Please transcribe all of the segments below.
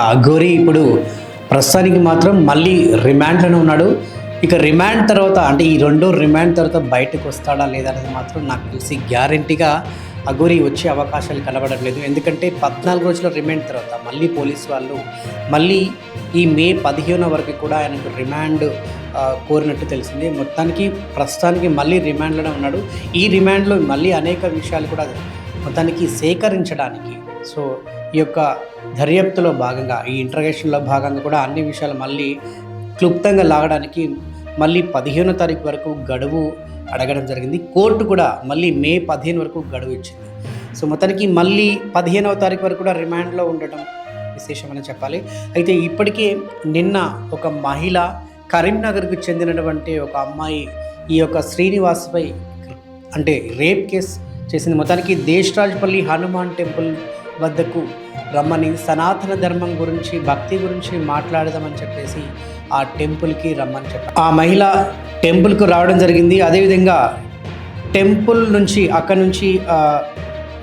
అఘోరి ఇప్పుడు ప్రస్తుతానికి మాత్రం మళ్ళీ రిమాండ్లోనే ఉన్నాడు. ఇక రిమాండ్ తర్వాత అంటే ఈ రెండో రిమాండ్ తర్వాత బయటకు వస్తాడా లేదా అనేది మాత్రం నాకు తెలిసి గ్యారంటీగా అఘోరి వచ్చే అవకాశాలు కనబడడం లేదు. ఎందుకంటే పద్నాలుగు రోజుల రిమాండ్ తర్వాత మళ్ళీ పోలీస్ వాళ్ళు మళ్ళీ ఈ మే పదిహేను వరకు కూడా ఆయనకు రిమాండ్ కోరినట్టు తెలిసింది. మొత్తానికి ప్రస్తుతానికి మళ్ళీ రిమాండ్లోనే ఉన్నాడు. ఈ రిమాండ్లో మళ్ళీ అనేక విషయాలు కూడా మొత్తానికి సేకరించడానికి. సో ఈ యొక్క దర్యాప్తులో భాగంగా ఈ ఇంటర్గేషన్లో భాగంగా కూడా అన్ని విషయాలు మళ్ళీ క్లుప్తంగా లాగడానికి మళ్ళీ పదిహేనో తారీఖు వరకు గడువు అడగడం జరిగింది. కోర్టు కూడా మళ్ళీ మే పదిహేను వరకు గడువు ఇచ్చింది. సో మొత్తానికి మళ్ళీ పదిహేనవ తారీఖు వరకు కూడా రిమాండ్లో ఉండటం విశేషమని చెప్పాలి. అయితే ఇప్పటికే నిన్న ఒక మహిళ కరీంనగర్కు చెందినటువంటి ఒక అమ్మాయి ఈ యొక్క శ్రీనివాస్పై అంటే రేప్ కేస్ చేసింది. మొత్తానికి దేశరాజ్పల్లి హనుమాన్ టెంపుల్ వద్దకు రమ్మని సనాతన ధర్మం గురించి భక్తి గురించి మాట్లాడదామని చెప్పేసి ఆ టెంపుల్కి రమ్మని చెప్పారు. ఆ మహిళ టెంపుల్కు రావడం జరిగింది. అదేవిధంగా టెంపుల్ నుంచి అక్కడ నుంచి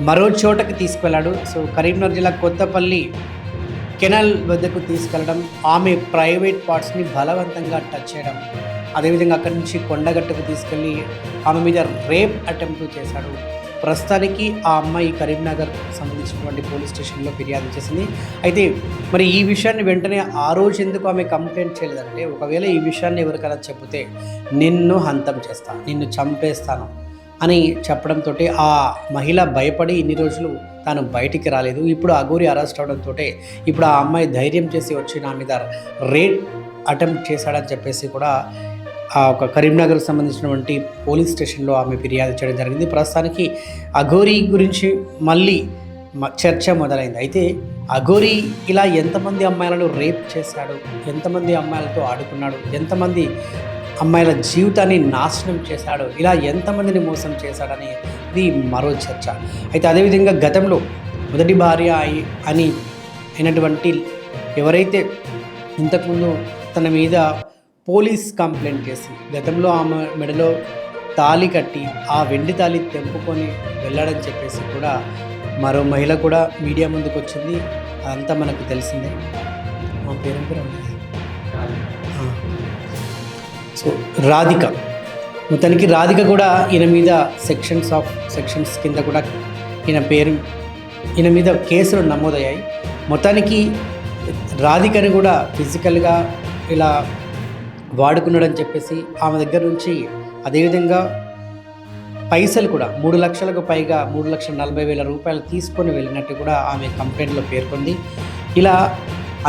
మరో చోటకి తీసుకువెళ్ళాడు సో కరీంనగర్ జిల్లా కొత్తపల్లి కెనల్ వద్దకు తీసుకెళ్ళడం ఆమె ప్రైవేట్ పార్ట్స్ని బలవంతంగా టచ్ చేయడం అదేవిధంగా అక్కడి నుంచి కొండగట్టుకు తీసుకెళ్ళి ఆమె మీద రేప్ అటెంప్ట్ చేశాడు. ప్రస్తుతానికి ఆ అమ్మాయి కరీంనగర్ సంబంధించినటువంటి పోలీస్ స్టేషన్లో ఫిర్యాదు చేసింది. అయితే మరి ఈ విషయాన్ని వెంటనే ఆ రోజు ఎందుకు ఆమె కంప్లైంట్ చేయలేదంటే ఒకవేళ ఈ విషయాన్ని ఎవరికైనా చెబితే నిన్ను హంతం చేస్తాను నిన్ను చంపేస్తాను అని చెప్పడంతో ఆ మహిళ భయపడి ఇన్ని రోజులు తాను బయటికి రాలేదు. ఇప్పుడు అఘోరి అరెస్ట్ అవడంతో ఇప్పుడు ఆ అమ్మాయి ధైర్యం చేసి వచ్చి నా మీద రేట్ అటెంప్ట్ చేశాడని చెప్పేసి కూడా ఆ ఒక కరీంనగర్కి సంబంధించినటువంటి పోలీస్ స్టేషన్లో ఆమె ఫిర్యాదు చేయడం జరిగింది. ప్రస్తుతానికి అఘోరీ గురించి మళ్ళీ చర్చ మొదలైంది. అయితే అఘోరి ఇలా ఎంతమంది అమ్మాయిలను రేప్ చేశాడు? ఎంతమంది అమ్మాయిలతో ఆడుకున్నాడు? ఎంతమంది అమ్మాయిల జీవితాన్ని నాశనం చేశాడు? ఇలా ఎంతమందిని మోసం చేశాడని ఇది మరో చర్చ. అయితే అదేవిధంగా గతంలో మొదటి భార్య అయి- అని అయినటువంటి ఎవరైతే ఇంతకుముందు తన మీద పోలీస్ కంప్లైంట్ చేసి గతంలో ఆమె మెడలో తాళి కట్టి ఆ వెండి తాళి తెంపుకొని వెళ్ళాడని చెప్పేసి కూడా మరో మహిళ కూడా మీడియా ముందుకు వచ్చింది. అదంతా మనకు తెలిసిందే. మా పేరు కూడా సో రాధిక. మొత్తానికి రాధిక కూడా ఈయన మీద సెక్షన్స్ ఆఫ్ సెక్షన్స్ కింద కూడా ఈయన పేరు ఈయన మీద కేసులు నమోదయ్యాయి. మొత్తానికి రాధికని కూడా ఫిజికల్గా ఇలా వాడుకున్నాడని చెప్పేసి ఆమె దగ్గర నుంచి అదేవిధంగా పైసలు కూడా మూడు లక్షలకు పైగా మూడు లక్షల నలభై వేల రూపాయలు తీసుకొని వెళ్ళినట్టు కూడా ఆమె కంప్లైంట్లో పేర్కొంది. ఇలా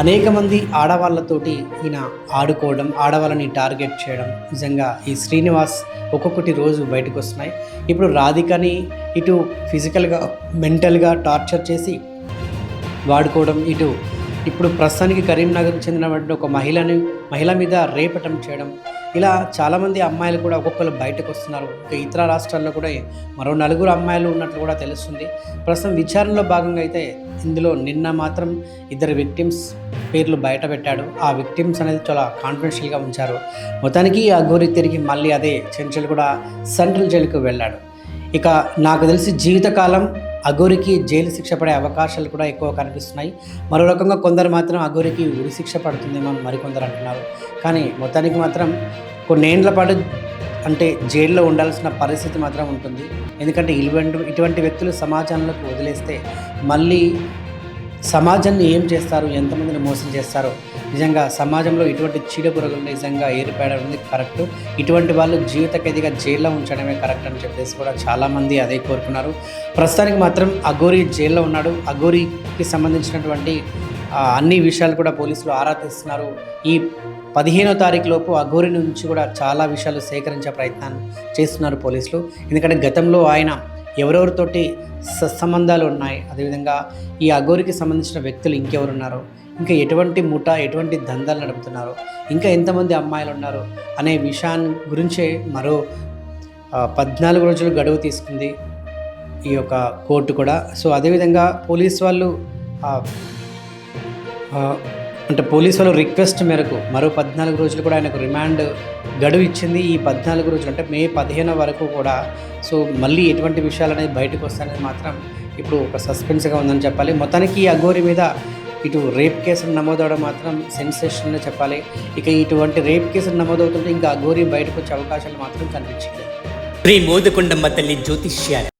అనేక మంది ఆడవాళ్ళతోటి ఈయన ఆడుకోవడం ఆడవాళ్ళని టార్గెట్ చేయడం నిజంగా ఈ శ్రీనివాస్ ఒక్కొక్కటి రోజు బయటకు వస్తున్నాయి. ఇప్పుడు రాధికని ఇటు ఫిజికల్గా మెంటల్గా టార్చర్ చేసి వాడుకోవడం ఇటు ఇప్పుడు ప్రస్తుతానికి కరీంనగర్కి చెందినటువంటి ఒక మహిళని మహిళ మీద రేపటం చేయడం. ఇలా చాలామంది అమ్మాయిలు కూడా ఒక్కొక్కరు బయటకు వస్తున్నారు. ఇంకా ఇతర రాష్ట్రాల్లో కూడా మరో నలుగురు అమ్మాయిలు ఉన్నట్లు కూడా తెలుస్తుంది. ప్రస్తుతం విచారణలో భాగంగా అయితే ఇందులో నిన్న మాత్రం ఇద్దరు విక్టిమ్స్ పేర్లు బయట పెట్టాడు ఆ విక్టిమ్స్ అనేది చాలా కాన్ఫిడెన్షియల్గా ఉంచారు. మొత్తానికి ఆ గోరి తిరిగి మళ్ళీ అదే చెంచల్ కూడా సెంట్రల్ జైలుకు వెళ్ళాడు. ఇక నాకు తెలిసి జీవితకాలం అఘోరికి జైలు శిక్ష పడే అవకాశాలు కూడా ఎక్కువ కనిపిస్తున్నాయి. మరో రకంగా కొందరు మాత్రం అఘోరికి ఉరి శిక్ష పడుతుందేమో అని మరికొందరు అంటున్నారు. కానీ మొత్తానికి మాత్రం కొన్నేండ్ల పాటు అంటే జైల్లో ఉండాల్సిన పరిస్థితి మాత్రం ఉంటుంది. ఎందుకంటే ఇటువంటి ఇటువంటి వ్యక్తులు సమాజంలోకి వదిలేస్తే మళ్ళీ సమాజాన్ని ఏం చేస్తారు? ఎంతమందిని మోసం చేస్తారో? నిజంగా సమాజంలో ఇటువంటి చీడపురుగులు నిజంగా ఏర్పడడం ఉంది కరెక్ట్. ఇటువంటి వాళ్ళు జీవిత ఖైదీగా జైల్లో ఉంచడమే కరెక్ట్ అని చెప్పేసి కూడా చాలామంది అదే కోరుకున్నారు. ప్రస్తుతానికి మాత్రం అఘోరి జైల్లో ఉన్నాడు. అఘోరికి సంబంధించినటువంటి అన్ని విషయాలు కూడా పోలీసులు ఆరా తీస్తున్నారు. ఈ పదిహేనో తారీఖు లోపు అఘోరి నుంచి కూడా చాలా విషయాలు సేకరించే ప్రయత్నాన్ని చేస్తున్నారు పోలీసులు. ఎందుకంటే గతంలో ఆయన ఎవరెవరితోటి సత్సంబంధాలు ఉన్నాయి? అదేవిధంగా ఈ అఘోరికి సంబంధించిన వ్యక్తులు ఇంకెవరున్నారు? ఇంకా ఎటువంటి ముఠ ఎటువంటి దందాలు నడుపుతున్నారు? ఇంకా ఎంతమంది అమ్మాయిలు ఉన్నారు అనే విషయాన్ని గురించే మరో పద్నాలుగు రోజులు గడువు తీసుకుంది ఈ యొక్క కోర్టు కూడా. సో అదేవిధంగా పోలీస్ వాళ్ళు అంటే పోలీసు వాళ్ళు రిక్వెస్ట్ మేరకు మరో పద్నాలుగు రోజులు కూడా ఆయనకు రిమాండ్ గడువు ఇచ్చింది. ఈ పద్నాలుగు రోజులు అంటే మే పదిహేను వరకు కూడా. సో మళ్ళీ ఎటువంటి విషయాలు అనేది బయటకు వస్తాయనేది మాత్రం ఇప్పుడు ఒక సస్పెన్స్గా ఉందని చెప్పాలి. మొత్తానికి ఈ అఘోరి మీద ఇటు రేప్ కేసులు నమోదవడం మాత్రం సెన్సేషన్గా చెప్పాలి. ఇక ఇటువంటి రేప్ కేసులు నమోదవుతుంటే ఇంకా అఘోరి బయటకు వచ్చే అవకాశాలు మాత్రం కనిపించలేదు శ్రీ మోదకొండమ్మ తల్లి జ్యోతిష్యాలు